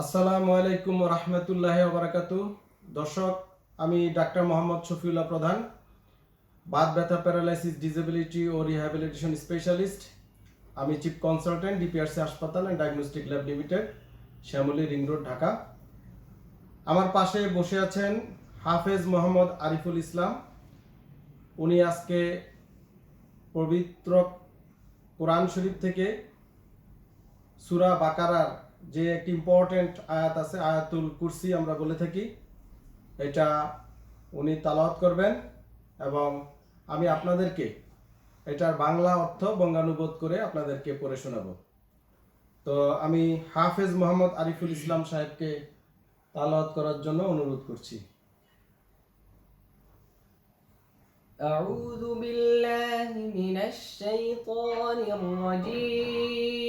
আসসালামু আলাইকুম রহমতুল্লাহ বারাকাতু দর্শক, আমি ডাক্তার মোহাম্মদ শফিউল্লাহ প্রধান, বাত ব্যথা প্যারালাইসিস ডিসেবিলিটি ও রিহ্যাবিলিটেশন স্পেশালিস্ট। আমি চিফ কনসালটেন্ট, ডিপিআরসি হাসপাতাল and diagnostic lab limited, Shyamoli ring road, Dhaka. আমার পাশে বসে আছেন হাফেজ মোহাম্মদ আরিফুল ইসলাম। উনি আজকে পবিত্র কোরআন শরীফ থেকে সুরা বাকারার যে একটি ইম্পর্টেন্ট আয়াত আছে আয়াতুল কুরসি আমরা বলে থাকি এটা উনি তালাওয়াত করবেন এবং আমি আপনাদেরকে এটার বাংলা অর্থ বঙ্গানুবোধ করে আপনাদেরকে পড়ে শোনাবো তো আমি হাফেজ মোহাম্মদ আরিফুল ইসলাম সাহেবকে তালাওয়াত করার জন্য অনুরোধ করছি أعوذ بالله من الشيطان الرجيم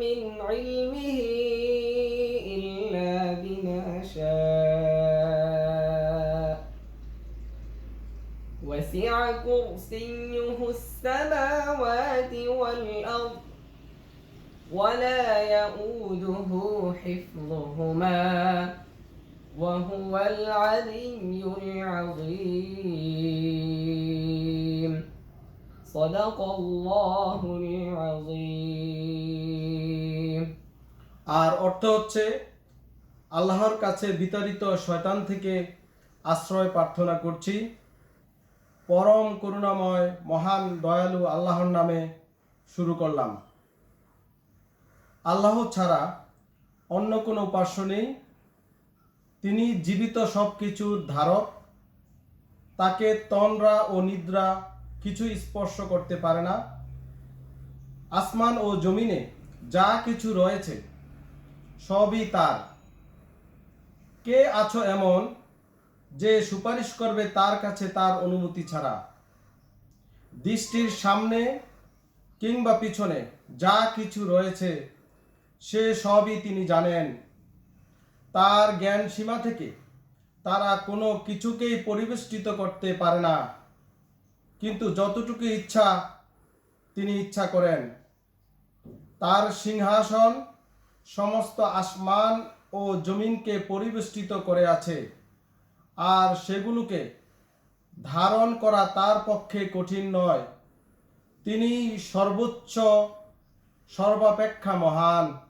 من علمه إلا بما شاء. وسع كرسيه السماوات والأرض ولا يؤوده حفظهما وهو العلي العظيم. صدق الله العظيم. আর অর্থ হচ্ছে আল্লাহর কাছে বিতাড়িত শয়তান থেকে আশ্রয় প্রার্থনা করছি। পরম করুণাময়, মহান, দয়ালু আল্লাহর নামে শুরু করলাম। আল্লাহ ছাড়া অন্য কোনো উপাস্য নেই। তিনি জীবিত সব কিছুর ধারক। তাকে তন্দ্রা ও নিদ্রা কিছু স্পর্শ করতে পারে না। আসমান ও জমিনে যা কিছু রয়েছে সবই তার। কে আছো এমন যে সুপারিশ করবে তার কাছে তার অনুমতি ছাড়া? দৃষ্টির সামনে কিংবা পিছনে যা কিছু রয়েছে, সে সবই তিনি জানেন। তার জ্ঞান সীমা থেকে তারা কোনো কিছুকেই পরিবেষ্টিত করতে পারে না। কিন্তু যতটুকু ইচ্ছা, তিনি ইচ্ছা করেন। তার সিংহাসন সমস্ত আসমান ও জমিনকে পরিবেষ্টিত করে আছে। আর সেগুলোকে ধারণ করা তার পক্ষে কঠিন নয়। তিনি সর্বোচ্চ, সর্বাপেক্ষা মহান।